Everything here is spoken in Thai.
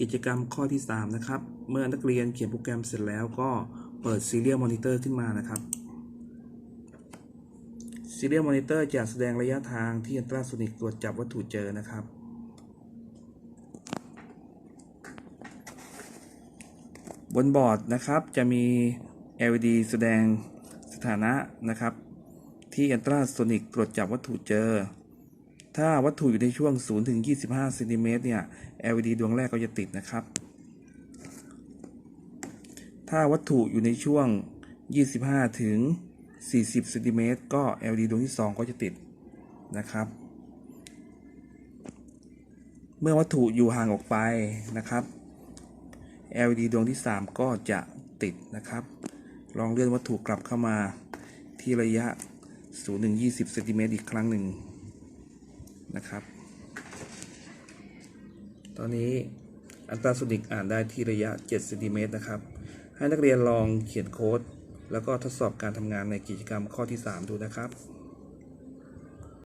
กิจกรรมข้อที่ 3 นะครับ เมื่อนักเรียนเขียนโปรแกรมเสร็จแล้วก็เปิด Serial Monitor ขึ้นมานะครับ Serial Monitor จะแสดงระยะทางที่อันตราโซนิกตรวจจับวัตถุเจอนะครับ บนบอร์ดนะครับจะมี LED แสดงสถานะนะครับ ที่อันตราโซนิกตรวจจับวัตถุเจอ ถ้าวัตถุอยู่ในช่วง 0 ถึง 25เซนติเมตรเนี่ย LED ดวงแรกก็จะติดนะครับ ถ้าวัตถุอยู่ในช่วง 25 ถึง 40เซนติเมตรก็ LED ดวงที่ 2 ก็จะติดนะครับ เมื่อวัตถุอยู่ห่างออกไปนะครับ LED ดวงที่ 3 ก็จะติดนะครับ ลองเลื่อนวัตถุกลับเข้ามาที่ระยะ 0 ถึง 20เซนติเมตรอีกครั้งหนึ่ง นะครับ ตอนนี้อัตราสุนิกอ่านได้ที่ระยะ7เซนติเมตรนะครับ ให้นักเรียนลองเขียนโค้ด แล้วก็ทดสอบการทำงานในกิจกรรมข้อที่ 3 ดูนะครับ